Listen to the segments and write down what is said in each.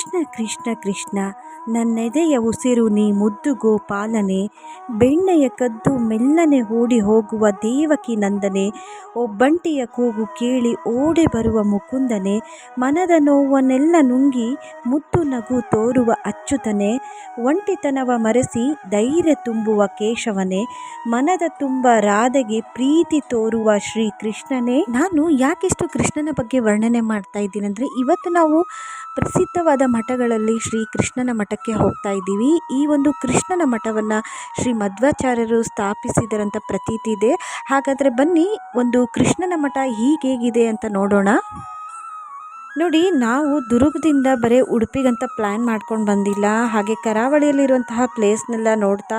ಕೃಷ್ಣ ಕೃಷ್ಣ ಕೃಷ್ಣ, ನನ್ನೆದೆಯ ಉಸಿರು ನೀ ಮುದ್ದು ಗೋಪಾಲನೆ, ಬೆಣ್ಣೆಯ ಕದ್ದು ಮೆಲ್ಲನೆ ಓಡಿ ಹೋಗುವ ದೇವಕಿ ನಂದನೆ, ಒಬ್ಬಂಟಿಯ ಕೂಗು ಕೇಳಿ ಓಡೆ ಬರುವ ಮುಕುಂದನೆ, ಮನದ ನೋವನ್ನೆಲ್ಲ ನುಂಗಿ ಮುದ್ದು ನಗು ತೋರುವ ಅಚ್ಚುತನೆ ಒಂಟಿತನವ ಮರೆಸಿ ಧೈರ್ಯ ತುಂಬುವ ಕೇಶವನೇ, ಮನದ ತುಂಬ ರಾಧೆಗೆ ಪ್ರೀತಿ ತೋರುವ ಶ್ರೀ ಕೃಷ್ಣನೇ ನಾನು ಯಾಕೆಷ್ಟು ಕೃಷ್ಣನ ಬಗ್ಗೆ ವರ್ಣನೆ ಮಾಡ್ತಾ ಇದ್ದೀನಿ ಅಂದರೆ ಇವತ್ತು ನಾವು ಪ್ರಸಿದ್ಧವಾದ ಮಠಗಳಲ್ಲಿ ಶ್ರೀ ಕೃಷ್ಣನ ಮಠಕ್ಕೆ ಹೋಗ್ತಾ ಇದ್ದೀವಿ. ಈ ಒಂದು ಕೃಷ್ಣನ ಮಠವನ್ನು ಶ್ರೀ ಮಧ್ವಾಚಾರ್ಯರು ಸ್ಥಾಪಿಸಿದರಂತ ಪ್ರತೀತಿ ಇದೆ. ಹಾಗಾದರೆ ಬನ್ನಿ, ಒಂದು ಕೃಷ್ಣನ ಮಠ ಹೀಗೇಗಿದೆ ಅಂತ ನೋಡೋಣ. ನೋಡಿ, ನಾವು ದುರ್ಗದಿಂದ ಬರೀ ಉಡುಪಿಗಂತ ಪ್ಲ್ಯಾನ್ ಮಾಡ್ಕೊಂಡು ಬಂದಿಲ್ಲ. ಹಾಗೆ ಕರಾವಳಿಯಲ್ಲಿರುವಂತಹ ಪ್ಲೇಸ್ನೆಲ್ಲ ನೋಡ್ತಾ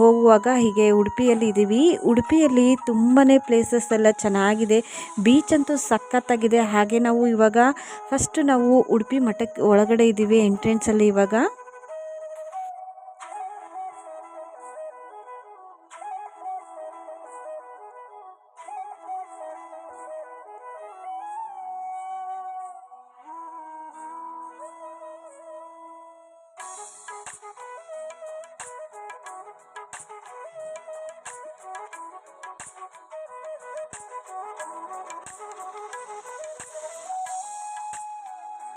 ಹೋಗುವಾಗ ಹೀಗೆ ಉಡುಪಿಯಲ್ಲಿ ಇದ್ದೀವಿ. ಉಡುಪಿಯಲ್ಲಿ ತುಂಬಾ ಪ್ಲೇಸಸ್ ಎಲ್ಲ ಚೆನ್ನಾಗಿದೆ. ಬೀಚ್ ಅಂತೂ ಸಖತ್ತಾಗಿದೆ. ಹಾಗೆ ನಾವು ಇವಾಗ ಫಸ್ಟ್ ನಾವು ಉಡುಪಿ ಮಠಕ್ಕೆ ಒಳಗಡೆ ಇದ್ದೀವಿ ಎಂಟ್ರೆನ್ಸಲ್ಲಿ ಇವಾಗ.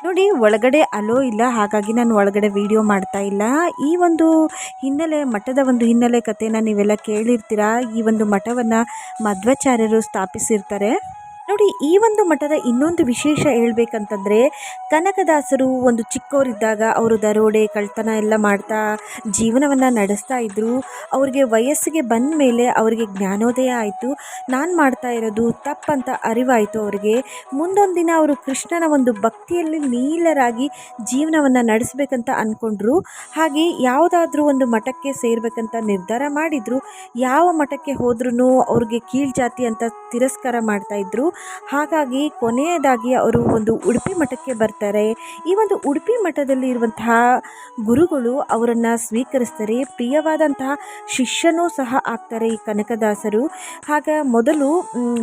ನೋಡಿ, ಒಳಗಡೆ ಅಲೋ ಇಲ್ಲ, ಹಾಗಾಗಿ ನಾನು ಒಳಗಡೆ ವಿಡಿಯೋ ಮಾಡ್ತಾ ಇಲ್ಲ. ಈ ಒಂದು ಹಿನ್ನೆಲೆ, ಮಠದ ಒಂದು ಹಿನ್ನೆಲೆ ಕಥೆನ ನೀವೆಲ್ಲ ಕೇಳಿರ್ತೀರಾ? ಈ ಒಂದು ಮಠವನ್ನು ಮಧ್ವಾಚಾರ್ಯರು ಸ್ಥಾಪಿಸಿರ್ತಾರೆ. ನೋಡಿ ಈ ಒಂದು ಮಠದ ಇನ್ನೊಂದು ವಿಶೇಷ ಹೇಳಬೇಕಂತಂದರೆ ಕನಕದಾಸರು ಒಂದು ಚಿಕ್ಕವರಿದ್ದಾಗ ಅವರು ದರೋಡೆ ಕಳ್ತನ ಎಲ್ಲ ಮಾಡ್ತಾ ಜೀವನವನ್ನು ನಡೆಸ್ತಾ ಇದ್ದರು ಅವ್ರಿಗೆ ವಯಸ್ಸಿಗೆ ಬಂದ ಮೇಲೆ ಅವರಿಗೆ ಜ್ಞಾನೋದಯ ಆಯಿತು. ನಾನು ಮಾಡ್ತಾ ಇರೋದು ತಪ್ಪಂತ ಅರಿವಾಯಿತು ಅವರಿಗೆ. ಮುಂದೊಂದು ದಿನ ಅವರು ಕೃಷ್ಣನ ಒಂದು ಭಕ್ತಿಯಲ್ಲಿ ನೀಲರಾಗಿ ಜೀವನವನ್ನು ನಡೆಸಬೇಕಂತ ಅಂದ್ಕೊಂಡ್ರು ಹಾಗೆ ಯಾವುದಾದ್ರೂ ಒಂದು ಮಠಕ್ಕೆ ಸೇರಬೇಕಂತ ನಿರ್ಧಾರ ಮಾಡಿದರು. ಯಾವ ಮಠಕ್ಕೆ ಹೋದ್ರೂ ಅವ್ರಿಗೆ ಕೀಳ್ಜಾತಿ ಅಂತ ತಿರಸ್ಕಾರ ಮಾಡ್ತಾಯಿದ್ರು ಹಾಗಾಗಿ ಕೊನೆಯದಾಗಿ ಅವರು ಒಂದು ಉಡುಪಿ ಮಠಕ್ಕೆ ಬರ್ತಾರೆ. ಈ ಒಂದು ಉಡುಪಿ ಮಠದಲ್ಲಿ ಇರುವಂತಹ ಗುರುಗಳು ಅವರನ್ನು ಸ್ವೀಕರಿಸ್ತಾರೆ. ಪ್ರಿಯವಾದಂತಹ ಶಿಷ್ಯನೂ ಸಹ ಆಗ್ತಾರೆ ಈ ಕನಕದಾಸರು. ಹಾಗೆ ಮೊದಲು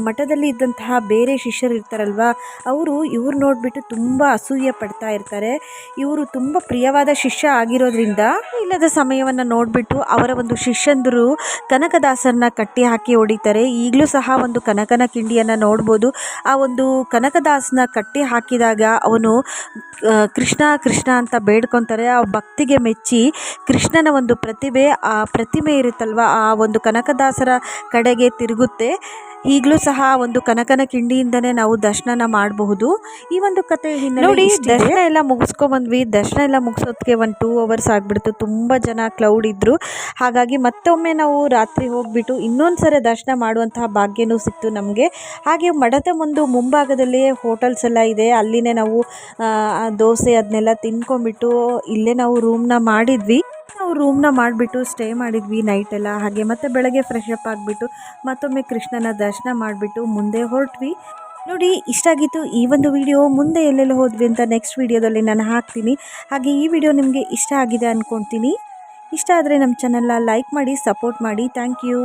ಮಠದಲ್ಲಿ ಇದ್ದಂತಹ ಬೇರೆ ಶಿಷ್ಯರು ಇರ್ತಾರಲ್ವ, ಅವರು ಇವ್ರು ನೋಡಿಬಿಟ್ಟು ತುಂಬ ಅಸೂಯೆ ಪಡ್ತಾ ಇರ್ತಾರೆ. ಇವರು ತುಂಬ ಪ್ರಿಯವಾದ ಶಿಷ್ಯ ಆಗಿರೋದ್ರಿಂದ ಇಲ್ಲದ ಸಮಯವನ್ನು ನೋಡಿಬಿಟ್ಟು ಅವರ ಒಂದು ಶಿಷ್ಯಂದರು ಕನಕದಾಸರನ್ನ ಕಟ್ಟಿ ಹಾಕಿ ಹೊಡಿತಾರೆ. ಈಗಲೂ ಸಹ ಒಂದು ಕನಕನ ಕಿಂಡಿಯನ್ನು ನೋಡ್ಬೋದು. ಆ ಒಂದು ಕನಕದಾಸನ ಕಟ್ಟಿ ಹಾಕಿದಾಗ ಅವನು ಕೃಷ್ಣ ಕೃಷ್ಣ ಅಂತ ಬೇಡ್ಕೊತಾರೆ. ಆ ಭಕ್ತಿಗೆ ಮೆಚ್ಚಿ ಕೃಷ್ಣನ ಒಂದು ಪ್ರತಿಭೆ, ಆ ಪ್ರತಿಮೆ ಇರುತ್ತಲ್ವ, ಆ ಒಂದು ಕನಕದಾಸರ ಕಡೆಗೆ ತಿರುಗುತ್ತೆ. ಈಗಲೂ ಸಹ ಒಂದು ಕನಕನ ಕಿಂಡಿಯಿಂದನೇ ನಾವು ದರ್ಶನನ ಮಾಡಬಹುದು. ಈ ಒಂದು ಕತೆ ನೋಡಿ ದರ್ಶನ ಎಲ್ಲ ಮುಗಿಸ್ಕೊಂಬಂದ್ವಿ ದರ್ಶನ ಎಲ್ಲ ಮುಗಿಸೋದಕ್ಕೆ ಒಂದು ಟೂ ಅವರ್ಸ್ ಆಗಿಬಿಡ್ತು. ತುಂಬ ಜನ ಕ್ಲೌಡ್ ಇದ್ದರು ಹಾಗಾಗಿ ಮತ್ತೊಮ್ಮೆ ನಾವು ರಾತ್ರಿ ಹೋಗಿಬಿಟ್ಟು ಇನ್ನೊಂದು ಸರಿ ದರ್ಶನ ಮಾಡುವಂತಹ ಭಾಗ್ಯನೂ ಸಿಕ್ತು ನಮಗೆ. ಹಾಗೆ ಮಠದ ಮುಂದು ಮುಂಭಾಗದಲ್ಲಿಯೇ ಹೋಟೆಲ್ಸ್ ಎಲ್ಲ ಇದೆ. ಅಲ್ಲಿನೇ ನಾವು ದೋಸೆ ಅದನ್ನೆಲ್ಲ ತಿನ್ಕೊಂಡ್ಬಿಟ್ಟು ಇಲ್ಲೇ ನಾವು ರೂಮ್ನ ಮಾಡಿದ್ವಿ. ನಾವು ರೂಮ್ನ ಮಾಡಿಬಿಟ್ಟು ಸ್ಟೇ ಮಾಡಿದ್ವಿ ನೈಟೆಲ್ಲ ಹಾಗೆ ಮತ್ತೆ ಬೆಳಗ್ಗೆ ಫ್ರೆಶ್ ಅಪ್ ಆಗಿಬಿಟ್ಟು ಮತ್ತೊಮ್ಮೆ ಕೃಷ್ಣನ ದರ್ಶನ ಮಾಡಿಬಿಟ್ಟು ಮುಂದೆ ಹೊರಟ್ವಿ. ನೋಡಿ, ಇಷ್ಟ ಆಗಿತ್ತು ಈ ಒಂದು ವಿಡಿಯೋ ಮುಂದೆ ಎಲ್ಲೆಲ್ಲಿ ಹೋದ್ವಿ ಅಂತ ನೆಕ್ಸ್ಟ್ ವಿಡಿಯೋದಲ್ಲಿ ನಾನು ಹಾಕ್ತೀನಿ. ಹಾಗೆ ಈ ವಿಡಿಯೋ ನಿಮಗೆ ಇಷ್ಟ ಆಗಿದೆ ಅಂದ್ಕೊತೀನಿ ಇಷ್ಟ ಆದರೆ ನಮ್ಮ ಚಾನಲ್ನ ಲೈಕ್ ಮಾಡಿ ಸಪೋರ್ಟ್ ಮಾಡಿ. Thank you